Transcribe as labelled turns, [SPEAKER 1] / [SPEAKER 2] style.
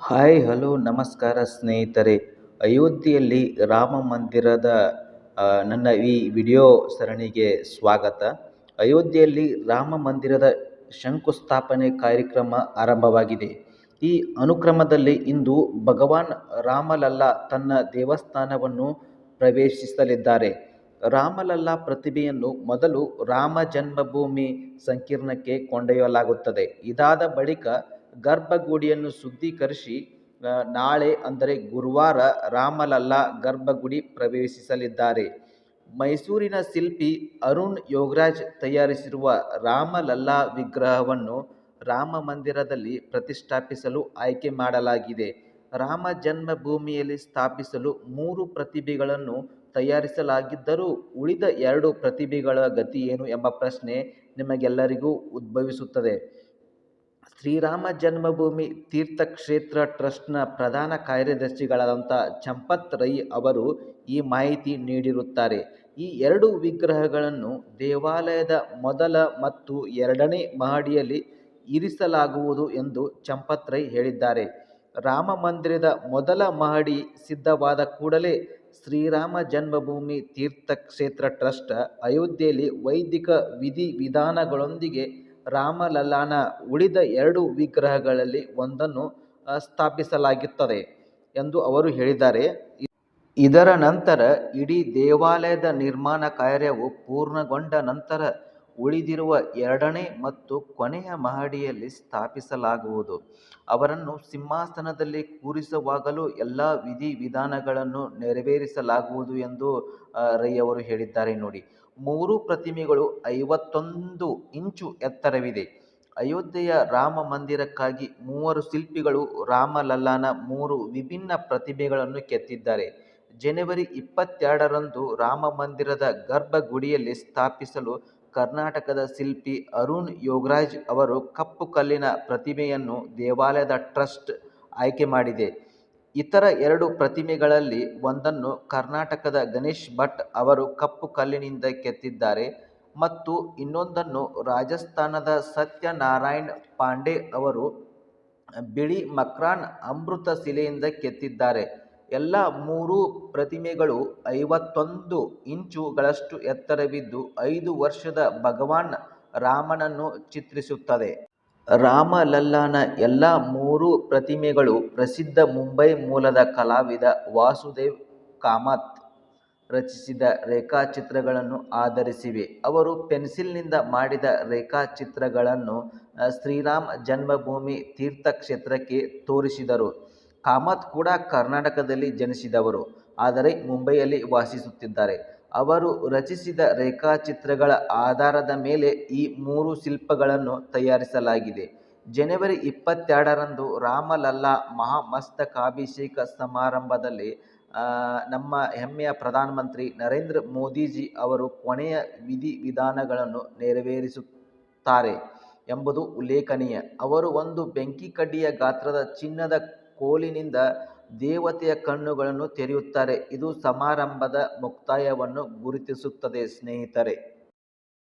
[SPEAKER 1] Hi, hello, ನಮಸ್ಕಾರ ಸ್ನೇಹಿತರೆ. ಅಯೋಧ್ಯೆಯಲ್ಲಿ ರಾಮ ಮಂದಿರದ ನನ್ನ ಈ ವಿಡಿಯೋ ಸರಣಿಗೆ ಸ್ವಾಗತ. ಅಯೋಧ್ಯೆಯಲ್ಲಿ ರಾಮ ಮಂದಿರದ ಶಂಕುಸ್ಥಾಪನೆ ಕಾರ್ಯಕ್ರಮ ಆರಂಭವಾಗಿದೆ. ಈ ಅನುಕ್ರಮದಲ್ಲಿ ಇಂದು ಭಗವಾನ್ ರಾಮಲಲ್ಲ ತನ್ನ ದೇವಸ್ಥಾನವನ್ನು ಪ್ರವೇಶಿಸಲಿದ್ದಾರೆ. ರಾಮಲಲ್ಲಾ ಪ್ರತಿಭೆಯನ್ನು ಮೊದಲು ರಾಮ ಜನ್ಮಭೂಮಿ ಸಂಕೀರ್ಣಕ್ಕೆ ಕೊಂಡೊಯ್ಯಲಾಗುತ್ತದೆ. ಇದಾದ ಬಳಿಕ ಗರ್ಭಗುಡಿಯನ್ನು ಶುದ್ಧೀಕರಿಸಿ ನಾಳೆ ಅಂದರೆ ಗುರುವಾರ ರಾಮಲಲ್ಲಾ ಗರ್ಭಗುಡಿ ಪ್ರವೇಶಿಸಲಿದ್ದಾರೆ. ಮೈಸೂರಿನ ಶಿಲ್ಪಿ ಅರುಣ್ ಯೋಗರಾಜ್ ತಯಾರಿಸಿರುವ ರಾಮಲಲ್ಲಾ ವಿಗ್ರಹವನ್ನು ರಾಮ ಮಂದಿರದಲ್ಲಿ ಪ್ರತಿಷ್ಠಾಪಿಸಲು ಆಯ್ಕೆ ಮಾಡಲಾಗಿದೆ. ರಾಮ ಜನ್ಮಭೂಮಿಯಲ್ಲಿ ಸ್ಥಾಪಿಸಲು ಮೂರು ಪ್ರತಿಭೆಗಳನ್ನು ತಯಾರಿಸಲಾಗಿದ್ದರೂ ಉಳಿದ ಎರಡು ಪ್ರತಿಭೆಗಳ ಗತಿ ಏನು ಎಂಬ ಪ್ರಶ್ನೆ ನಿಮಗೆಲ್ಲರಿಗೂ ಉದ್ಭವಿಸುತ್ತದೆ. ಶ್ರೀರಾಮ ಜನ್ಮಭೂಮಿ ತೀರ್ಥಕ್ಷೇತ್ರ ಟ್ರಸ್ಟ್ನ ಪ್ರಧಾನ ಕಾರ್ಯದರ್ಶಿಗಳಾದಂಥ ಚಂಪತ್ ರೈ ಅವರು ಈ ಮಾಹಿತಿ ನೀಡಿರುತ್ತಾರೆ. ಈ ಎರಡು ವಿಗ್ರಹಗಳನ್ನು ದೇವಾಲಯದ ಮೊದಲ ಮತ್ತು ಎರಡನೇ ಮಹಡಿಯಲ್ಲಿ ಇರಿಸಲಾಗುವುದು ಎಂದು ಚಂಪತ್ ರೈ ಹೇಳಿದ್ದಾರೆ. ರಾಮ ಮಂದಿರದ ಮೊದಲ ಮಹಡಿ ಸಿದ್ಧವಾದ ಕೂಡಲೇ ಶ್ರೀರಾಮ ಜನ್ಮಭೂಮಿ ತೀರ್ಥಕ್ಷೇತ್ರ ಟ್ರಸ್ಟ್ ಅಯೋಧ್ಯೆಯಲ್ಲಿ ವೈದಿಕ ವಿಧಿವಿಧಾನಗಳೊಂದಿಗೆ ರಾಮಲಲ್ಲಾನ ಉಳಿದ ಎರಡು ವಿಗ್ರಹಗಳಲ್ಲಿ ಒಂದನ್ನು ಸ್ಥಾಪಿಸಲಾಗುತ್ತದೆ ಎಂದು ಅವರು ಹೇಳಿದ್ದಾರೆ. ಇದರ ನಂತರ ಇಡೀ ದೇವಾಲಯದ ನಿರ್ಮಾಣ ಕಾರ್ಯವು ಪೂರ್ಣಗೊಂಡ ನಂತರ ಉಳಿದಿರುವ ಎರಡನೇ ಮತ್ತು ಕೊನೆಯ ಮಹಡಿಯಲ್ಲಿ ಸ್ಥಾಪಿಸಲಾಗುವುದು. ಅವರನ್ನು ಸಿಂಹಾಸನದಲ್ಲಿ ಕೂರಿಸುವಾಗಲೂ ಎಲ್ಲ ವಿಧಿವಿಧಾನಗಳನ್ನು ನೆರವೇರಿಸಲಾಗುವುದು ಎಂದು ರೈಯವರು ಹೇಳಿದ್ದಾರೆ ನೋಡಿ. ಮೂರು ಪ್ರತಿಮೆಗಳು ಐವತ್ತೊಂದು ಇಂಚು ಎತ್ತರವಿದೆ. ಅಯೋಧ್ಯೆಯ ರಾಮ ಮಂದಿರಕ್ಕಾಗಿ ಮೂವರು ಶಿಲ್ಪಿಗಳು ರಾಮಲಲ್ಲಾನ ಮೂರು ವಿಭಿನ್ನ ಪ್ರತಿಮೆಗಳನ್ನು ಕೆತ್ತಿದ್ದಾರೆ. ಜನವರಿ ಇಪ್ಪತ್ತೆರಡರಂದು ರಾಮ ಮಂದಿರದ ಗರ್ಭಗುಡಿಯಲ್ಲಿ ಸ್ಥಾಪಿಸಲು ಕರ್ನಾಟಕದ ಶಿಲ್ಪಿ ಅರುಣ್ ಯೋಗರಾಜ್ ಅವರು ಕಪ್ಪು ಕಲ್ಲಿನ ಪ್ರತಿಮೆಯನ್ನು ದೇವಾಲಯದ ಟ್ರಸ್ಟ್ ಆಯ್ಕೆ ಮಾಡಿದೆ. ಇತರ ಎರಡು ಪ್ರತಿಮೆಗಳಲ್ಲಿ ಒಂದನ್ನು ಕರ್ನಾಟಕದ ಗಣೇಶ್ ಭಟ್ ಅವರು ಕಪ್ಪು ಕಲ್ಲಿನಿಂದ ಕೆತ್ತಿದ್ದಾರೆ ಮತ್ತು ಇನ್ನೊಂದನ್ನು ರಾಜಸ್ಥಾನದ ಸತ್ಯನಾರಾಯಣ್ ಪಾಂಡೆ ಅವರು ಬಿಳಿ ಮಕ್ರಾನ್ ಅಮೃತ ಶಿಲೆಯಿಂದ ಕೆತ್ತಿದ್ದಾರೆ. ಎಲ್ಲ ಮೂರೂ ಪ್ರತಿಮೆಗಳು ಐವತ್ತೊಂದು ಇಂಚುಗಳಷ್ಟು ಎತ್ತರವಿದ್ದು ಐದು ವರ್ಷದ ಭಗವಾನ್ ರಾಮನನ್ನು ಚಿತ್ರಿಸುತ್ತದೆ. ರಾಮಲಲ್ಲಾನ ಎಲ್ಲ ಮೂರು ಪ್ರತಿಮೆಗಳು ಪ್ರಸಿದ್ಧ ಮುಂಬೈ ಮೂಲದ ಕಲಾವಿದ ವಾಸುದೇವ್ ಕಾಮತ್ ರಚಿಸಿದ ರೇಖಾಚಿತ್ರಗಳನ್ನು ಆಧರಿಸಿವೆ. ಅವರು ಪೆನ್ಸಿಲ್ನಿಂದ ಮಾಡಿದ ರೇಖಾಚಿತ್ರಗಳನ್ನು ಶ್ರೀರಾಮ ಜನ್ಮಭೂಮಿ ತೀರ್ಥಕ್ಷೇತ್ರಕ್ಕೆ ತೋರಿಸಿದರು. ಕಾಮತ್ ಕೂಡ ಕರ್ನಾಟಕದಲ್ಲಿ ಜನಿಸಿದವರು, ಆದರೆ ಮುಂಬೈಯಲ್ಲಿ ವಾಸಿಸುತ್ತಿದ್ದಾರೆ. ಅವರು ರಚಿಸಿದ ರೇಖಾಚಿತ್ರಗಳ ಆಧಾರದ ಮೇಲೆ ಈ ಮೂರು ಶಿಲ್ಪಗಳನ್ನು ತಯಾರಿಸಲಾಗಿದೆ. ಜನವರಿ ಇಪ್ಪತ್ತೆರಡರಂದು ರಾಮಲಲ್ಲಾ ಮಹಾಮಸ್ತಕಾಭಿಷೇಕ ಸಮಾರಂಭದಲ್ಲಿ ನಮ್ಮ ಹೆಮ್ಮೆಯ ಪ್ರಧಾನಮಂತ್ರಿ ನರೇಂದ್ರ ಮೋದಿಜಿ ಅವರು ಕೊನೆಯ ವಿಧಿವಿಧಾನಗಳನ್ನು ನೆರವೇರಿಸುತ್ತಾರೆ ಎಂಬುದು ಉಲ್ಲೇಖನೀಯ. ಅವರು ಒಂದು ಬೆಂಕಿ ಕಡ್ಡಿಯ ಗಾತ್ರದ ಚಿನ್ನದ ಕೋಲಿನಿಂದ ದೇವತೆಯ ಕಣ್ಣುಗಳನ್ನು ತೆರೆಯುತ್ತಾರೆ. ಇದು ಸಮಾರಂಭದ ಮುಕ್ತಾಯವನ್ನು ಗುರುತಿಸುತ್ತದೆ ಸ್ನೇಹಿತರೆ.